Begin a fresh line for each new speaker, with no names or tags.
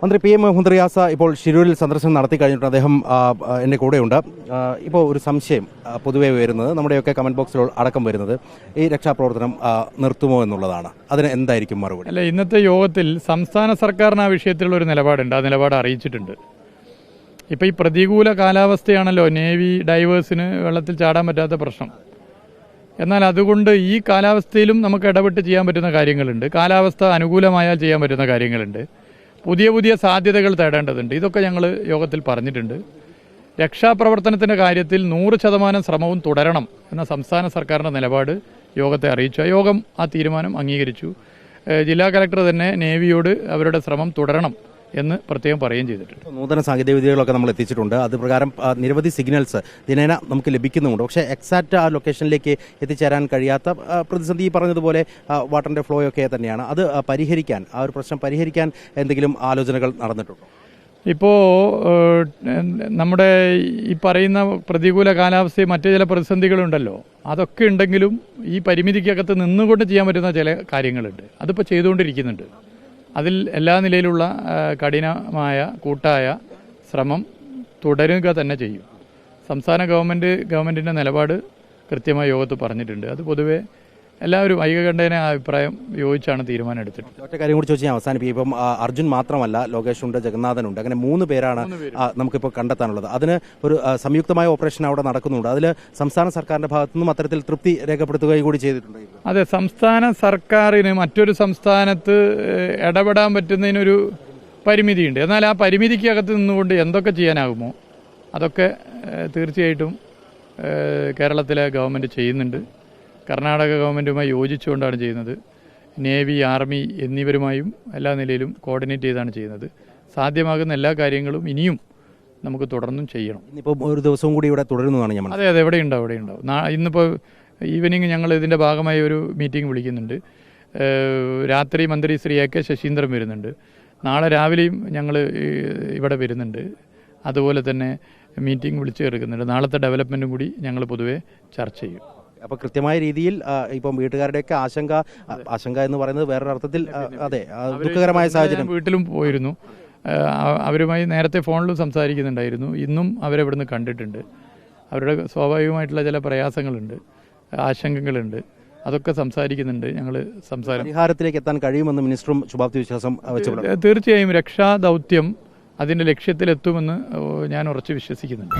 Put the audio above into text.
മന്ത്രി P M Muhammad Riyas ഇപ്പോൾ ഷിരൂരിൽ സന്ദർശനം നടത്തി കഴിഞ്ഞിട്ട് അദ്ദേഹം എന്റെ കൂടെയുണ്ട്. ഇപ്പോൾ ഒരു സംശയം പൊതുവെ വരുന്നത് നമ്മുടെയൊക്കെ കമന്റ് ബോക്സിൽ അടക്കം വരുന്നത് ഈ രക്ഷാപ്രവർത്തനം നിർത്തുമോ എന്നുള്ളതാണ്. അതിന് എന്തായിരിക്കും മറുപടി?
അല്ല ഇന്നത്തെ യോഗത്തിൽ സംസ്ഥാന സർക്കാരിന് ആ വിഷയത്തിലുള്ള ഒരു നിലപാടുണ്ട്. ആ നിലപാട് അറിയിച്ചിട്ടുണ്ട്. ഇപ്പോൾ ഈ പ്രതികൂല കാലാവസ്ഥയാണല്ലോ നേവി ഡൈവേഴ്സിന് വെള്ളത്തിൽ ചാടാൻ പറ്റാത്ത പ്രശ്നം. എന്നാൽ അതുകൊണ്ട് ഈ കാലാവസ്ഥയിലും നമുക്ക് ഇടപെട്ട് ചെയ്യാൻ പറ്റുന്ന കാര്യങ്ങളുണ്ട്. കാലാവസ്ഥ അനുകൂലമായാൽ ചെയ്യാൻ പറ്റുന്ന കാര്യങ്ങളുണ്ട്. പുതിയ പുതിയ സാധ്യതകൾ തേടേണ്ടതുണ്ട്. ഇതൊക്കെ ഞങ്ങൾ യോഗത്തിൽ പറഞ്ഞിട്ടുണ്ട്. രക്ഷാപ്രവർത്തനത്തിന്റെ കാര്യത്തിൽ നൂറ് ശതമാനം ശ്രമവും തുടരണം എന്ന സംസ്ഥാന സർക്കാരിന്റെ നിലപാട് യോഗത്തെ അറിയിച്ചു. ആ യോഗം ആ തീരുമാനം അംഗീകരിച്ചു. ജില്ലാ കലക്ടർ തന്നെ നേവിയോട് അവരുടെ ശ്രമം തുടരണം എന്ന് പ്രത്യേകം പറയുകയും ചെയ്തിട്ടുണ്ട്.
നൂതന സാങ്കേതിക വിദ്യകളൊക്കെ നമ്മൾ എത്തിച്ചിട്ടുണ്ട്. അത് പ്രകാരം നിരവധി സിഗ്നൽസ് ദിനേന നമുക്ക് ലഭിക്കുന്നുണ്ട് പക്ഷേ എക്സാക്റ്റ് ആ ലൊക്കേഷനിലേക്ക് എത്തിച്ചേരാൻ കഴിയാത്ത പ്രതിസന്ധി ഈ പറഞ്ഞതുപോലെ വാട്ടറിന്റെ ഫ്ലോ ഒക്കെ തന്നെയാണ്. അത് പരിഹരിക്കാൻ ആ ഒരു പ്രശ്നം പരിഹരിക്കാൻ എന്തെങ്കിലും ആലോചനകൾ നടന്നിട്ടുണ്ടോ?
ഇപ്പോൾ നമ്മുടെ ഈ പറയുന്ന പ്രതികൂല കാലാവസ്ഥയും മറ്റു ചില പ്രതിസന്ധികളുണ്ടല്ലോ. അതൊക്കെ ഉണ്ടെങ്കിലും ഈ പരിമിതിക്കകത്ത് നിന്നുകൊണ്ട് ചെയ്യാൻ പറ്റുന്ന ചില കാര്യങ്ങളുണ്ട്. അതിപ്പോൾ ചെയ്തുകൊണ്ടിരിക്കുന്നുണ്ട്. അതിൽ എല്ലാ നിലയിലുള്ള കഠിനമായ കൂട്ടായ ശ്രമം തുടരുക തന്നെ ചെയ്യും. സംസ്ഥാന ഗവൺമെന്റ് ഗവൺമെന്റിന്റെ നിലപാട് കൃത്യമായി യോഗത്ത് പറഞ്ഞിട്ടുണ്ട്. അത് പൊതുവെ എല്ലാവരും ഐകകണ്ഠേന അഭിപ്രായം യോജിച്ചാണ് തീരുമാനം എടുത്തിട്ടുള്ളത്
ഒറ്റ കാര്യം കൂടി ചോദിച്ചാൽ അവസാനിപ്പിക്കും. ഇപ്പം അർജുൻ മാത്രമല്ല ലോകേഷ് ഉണ്ട് ജഗന്നാഥൻ ഉണ്ട് അങ്ങനെ മൂന്ന് പേരാണ് നമുക്കിപ്പോൾ കണ്ടെത്താനുള്ളത്. അതിന് ഒരു സംയുക്തമായ ഓപ്പറേഷൻ അവിടെ നടക്കുന്നുണ്ട്. അതിൽ സംസ്ഥാന സർക്കാരിന്റെ ഭാഗത്തു നിന്നും അത്തരത്തിൽ തൃപ്തി രേഖപ്പെടുത്തുകയും കൂടി ചെയ്തിട്ടുണ്ട്.
അതെ സംസ്ഥാന സർക്കാരിന് മറ്റൊരു സംസ്ഥാനത്ത് ഇടപെടാൻ പറ്റുന്നതിനൊരു പരിമിതിയുണ്ട്. എന്നാൽ ആ പരിമിതിക്കകത്ത് നിന്നുകൊണ്ട് എന്തൊക്കെ ചെയ്യാനാകുമോ? അതൊക്കെ തീർച്ചയായിട്ടും കേരളത്തിലെ ഗവൺമെന്റ് ചെയ്യുന്നുണ്ട്. കർണാടക ഗവൺമെന്റുമായി യോജിച്ചുകൊണ്ടാണ് ചെയ്യുന്നത്. നേവി ആർമി എന്നിവരുമായും എല്ലാ നിലയിലും കോർഡിനേറ്റ് ചെയ്താണ് ചെയ്യുന്നത്. സാധ്യമാകുന്ന എല്ലാ കാര്യങ്ങളും ഇനിയും നമുക്ക് തുടർന്നും ചെയ്യണം.
ഇന്നിപ്പോൾ ഒരു ദിവസവും കൂടി ഇവിടെ തുടരുന്നതാണ് ഞാൻ
അതെ അതെ എവിടെ ഉണ്ടാവും എവിടെ ഉണ്ടാവും ഇന്നിപ്പോൾ ഈവനിങ് ഞങ്ങൾ ഇതിന്റെ ഭാഗമായി ഒരു മീറ്റിംഗ് വിളിക്കുന്നുണ്ട്. രാത്രി മന്ത്രി ശ്രീ എ കെ ശശീന്ദ്രൻ വരുന്നുണ്ട്. നാളെ രാവിലെയും ഞങ്ങൾ ഇവിടെ വരുന്നുണ്ട്. അതുപോലെ തന്നെ മീറ്റിംഗ് വിളിച്ചു ചേർക്കുന്നുണ്ട് നാളത്തെ ഡെവലപ്മെന്റും കൂടി ഞങ്ങൾ പൊതുവെ ചർച്ച ചെയ്യും.
അപ്പോൾ കൃത്യമായ രീതിയിൽ ഇപ്പം വീട്ടുകാരുടെയൊക്കെ ആശങ്ക ആശങ്ക എന്ന് പറയുന്നത് വേറൊരു അർത്ഥത്തിൽ അതെ ദുഃഖകരമായ സാഹചര്യം.
വീട്ടിലും പോയിരുന്നു. അവരുമായി നേരത്തെ ഫോണിലും സംസാരിക്കുന്നുണ്ടായിരുന്നു. ഇന്നും അവരെ ഇവിടുന്ന് കണ്ടിട്ടുണ്ട്. അവരുടെ സ്വാഭാവികമായിട്ടുള്ള ചില പ്രയാസങ്ങളുണ്ട് ആശങ്കകളുണ്ട്. അതൊക്കെ സംസാരിക്കുന്നുണ്ട് ഞങ്ങൾ സംസാരം.
പരിഹാരത്തിലേക്ക് എത്താൻ കഴിയുമെന്ന് മിനിസ്റ്ററും ശുഭാപ്തി വിശ്വാസം
തീർച്ചയായും രക്ഷാ ദൗത്യം അതിന്റെ ലക്ഷ്യത്തിലെത്തുമെന്ന് ഞാൻ ഉറച്ചു വിശ്വസിക്കുന്നുണ്ട്.